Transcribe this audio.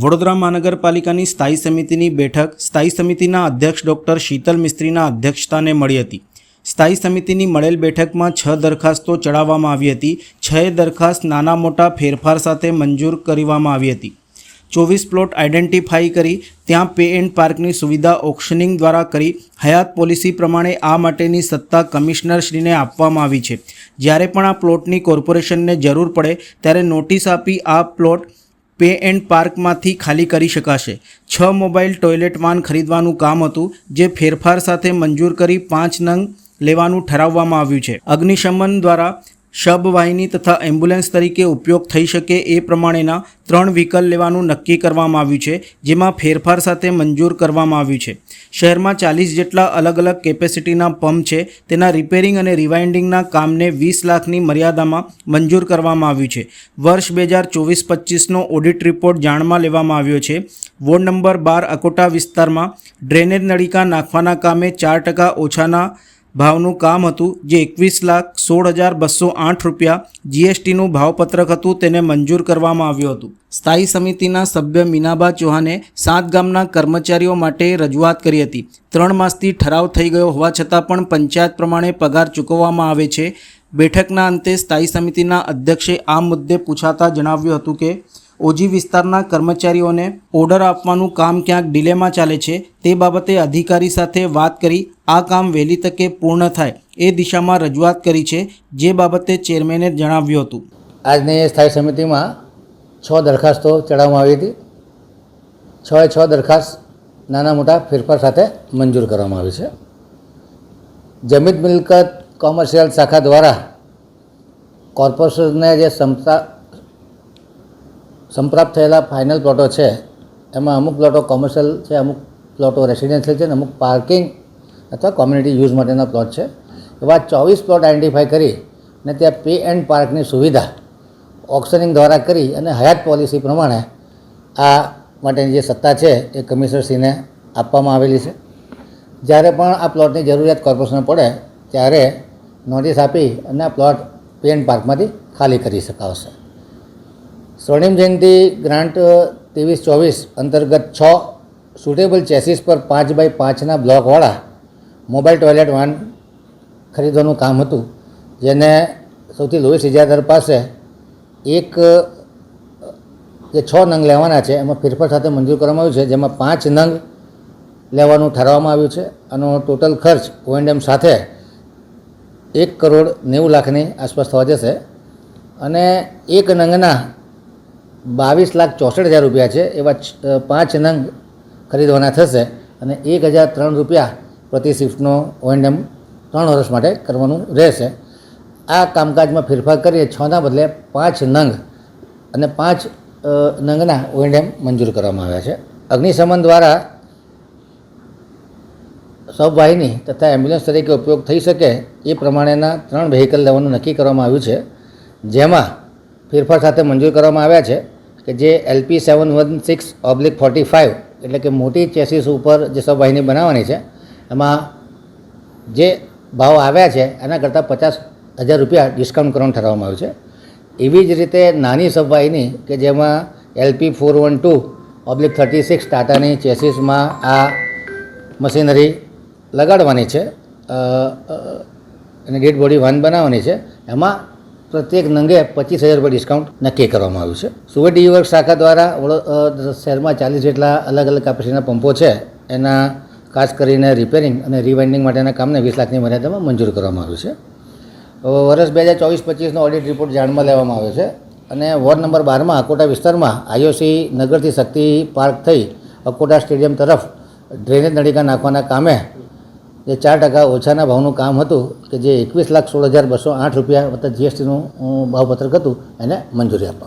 વડોદરા મહાનગરપાલિકાની સ્થાયી સમિતિની બેઠક સ્થાયી સમિતિના અધ્યક્ષ ડોક્ટર શીતલ મિસ્ત્રીના અધ્યક્ષતાને મળી હતી. સ્થાયી સમિતિની મળેલ બેઠકમાં છ દરખાસ્તો ચડાવવામાં આવી હતી. છએ દરખાસ્ત નાના મોટા ફેરફાર સાથે મંજૂર કરવામાં આવી હતી. ચોવીસ પ્લોટ આઇડેન્ટિફાઈ કરી ત્યાં પે એન્ડ પાર્કની સુવિધા ઓક્શનિંગ દ્વારા કરી હયાત પોલિસી પ્રમાણે આ માટેની સત્તા કમિશનરશ્રીને આપવામાં આવી છે. જ્યારે પણ આ પ્લોટની કોર્પોરેશનને જરૂર પડે ત્યારે નોટિસ આપી આ પ્લોટ પે એન્ડ પાર્કમાંથી ખાલી કરી શકાશે. છ મોબાઈલ ટોયલેટ વાન ખરીદવાનું કામ હતું, જે ફેરફાર સાથે મંજૂર કરી પાંચ નંગ લેવાનું ઠરાવવામાં આવ્યું છે. અગ્નિશમન દ્વારા શબ વાહિની તથા એમ્બ્યુલન્સ તરીકે ઉપયોગ થઈ શકે એ પ્રમાણેના ત્રણ વ્હીકલ લેવાનું નક્કી કરવામાં આવ્યું છે, જેમાં ફેરફાર સાથે મંજૂર કરવામાં આવ્યું છે. શહેરમાં ચાલીસ જેટલા અલગ અલગ કેપેસિટીના પંપ છે, તેના રિપેરિંગ અને રિવાઇન્ડિંગના કામને વીસ લાખની મર્યાદામાં મંજૂર કરવામાં આવ્યું છે. વર્ષ બે હજાર ચોવીસ પચીસનો ઓડિટ રિપોર્ટ જાણમાં લેવામાં આવ્યો છે. વોર્ડ નંબર બાર અકોટા વિસ્તારમાં ડ્રેનેજ નળીકા નાખવાના કામે ચાર ટકા ઓછાના ભાવનું કામ હતું જે એકવીસ લાખ સોળ હજાર બસો આઠ રૂપિયા જીએસટીનું ભાવપત્રક હતું તેને મંજૂર કરવામાં આવ્યું હતું. સ્થાયી સમિતિના સભ્ય મીનાબા ચૌહાણે સાત ગામના કર્મચારીઓ માટે રજૂઆત કરી હતી. ત્રણ માસથી ઠરાવ થઈ ગયો હોવા છતાં પણ પંચાયત પ્રમાણે પગાર ચૂકવવામાં આવે છે. બેઠકના અંતે સ્થાયી સમિતિના અધ્યક્ષે આ મુદ્દે પૂછાતા જણાવ્યું હતું કે ઓજી વિસ્તારના કર્મચારીઓને ઓર્ડર આપવાનું કામ ક્યાંક ડિલેમાં ચાલે છે તે બાબતે અધિકારી સાથે વાત કરી આ કામ વહેલી તકે પૂર્ણ થાય એ દિશામાં રજૂઆત કરી છે, જે બાબતે ચેરમેને જણાવ્યું હતું. આજની સ્થાયી સમિતિમાં છ દરખાસ્તો ચડાવવામાં આવી હતી. છ એ છ દરખાસ્ત નાના મોટા ફેરફાર સાથે મંજૂર કરવામાં આવી છે. જમીન મિલકત કોમર્શિયલ શાખા દ્વારા કોર્પોરેશનને જે સમતા સંપ્રાપ્ત થયેલા ફાઇનલ પ્લોટો છે, એમાં અમુક પ્લોટો કોમર્શિયલ છે, અમુક પ્લોટો રેસિડેન્શિયલ છે, અને અમુક પાર્કિંગ અથવા કોમ્યુનિટી યુઝ માટેના પ્લોટ છે. એવા ચોવીસ પ્લોટ આઈડેન્ટિફાઈ કરી અને ત્યાં પે એન્ડ પાર્કની સુવિધા ઓક્શનિંગ દ્વારા કરી અને હયાત પોલિસી પ્રમાણે આ માટેની જે સત્તા છે એ કમિશનરશ્રીને આપવામાં આવેલી છે. જ્યારે પણ આ પ્લોટની જરૂરિયાત કોર્પોરેશનને પડે, ત્યારે નોટિસ આપી અને આ પ્લોટ પે એન્ડ પાર્કમાંથી ખાલી કરી શકાશે સ્વર્ણિમ જયંતિ ગ્રાન્ટ ત્રેવીસ ચોવીસ અંતર્ગત છ સુટેબલ ચેસીસ પર પાંચ બાય પાંચના બ્લોકવાળા મોબાઈલ ટોયલેટ વાન ખરીદવાનું કામ હતું, જેને સૌથી લોએસ્ટ ઇજાદાર પાસે એક, જે છ નંગ લેવાના છે, એમાં ફેરફાર સાથે મંજૂર કરવામાં આવ્યું છે, જેમાં પાંચ નંગ લેવાનું ઠરાવવામાં આવ્યું છે આનો ટોટલ ખર્ચ ઓએનડેમ સાથે એક કરોડ નેવું લાખની આસપાસ થવા જશે. અને એક નંગના બાવીસ લાખ ચોસઠ હજાર રૂપિયા છે. એવા પાંચ નંગ ખરીદવાના થશે અને એક હજાર ત્રણ રૂપિયા પ્રતિ શિફ્ટનો ઓએનડેમ ત્રણ વર્ષ માટે કરવાનું રહેશે. આ કામકાજમાં ફેરફાર કરીએ છના બદલે પાંચ નંગ અને પાંચ નંગના ઓએનડેમ મંજૂર કરવામાં આવ્યા છે. અગ્નિશમન દ્વારા સબવાહિની તથા એમ્બ્યુલન્સ તરીકે ઉપયોગ થઈ શકે એ પ્રમાણેના ત્રણ વ્હીકલ લેવાનું નક્કી કરવામાં આવ્યું છે. જેમાં ફેરફાર સાથે મંજૂર કરવામાં આવ્યા છે કે જે LP seven one six oblique forty five એટલે કે મોટી ચેસીસ ઉપર જે સબવાહિની બનાવવાની છે, એમાં જે ભાવ આવ્યા છે, એના કરતાં પચાસ હજાર રૂપિયા ડિસ્કાઉન્ટ કરવાનું ઠરાવવામાં આવ્યું છે. એવી જ રીતે નાની સબવાહિની કે જેમાં LP four one two oblique thirty six ટાટાની ચેસીસમાં આ મશીનરી લગાડવાની છે અને ડેડ બોડી વાન બનાવવાની છે. એમાં પ્રત્યેક નંગે પચીસ હજાર રૂપિયા ડિસ્કાઉન્ટ નક્કી કરવામાં આવ્યું છે. સુરત ડીવર્ક શાખા દ્વારા શહેરમાં ચાલીસ જેટલા અલગ અલગ કેપેસિટીના પંપો છે. એના ખાસ કરીને રિપેરિંગ અને રિવાઇન્ડિંગ માટેના કામને વીસ લાખની મર્યાદામાં મંજૂર કરવામાં આવ્યું છે. વર્ષ બે હજાર ચોવીસ પચીસનો ઓડિટ રિપોર્ટ જાણમાં લેવામાં આવ્યો છે અને વોર્ડ નંબર બારમાં અકોટા વિસ્તારમાં આઈઓસી નગરથી શક્તિ પાર્ક થઈ અકોટા સ્ટેડિયમ તરફ ડ્રેનેજ નળીકા નાખવાના કામે જે ચાર ટકા ઓછાના ભાવનું કામ હતું કે જે એકવીસ લાખ સોળ હજાર બસો આઠ રૂપિયા વત્તા જીએસટીનું ભાવપત્રક હતું, એને મંજૂરી આપવામાં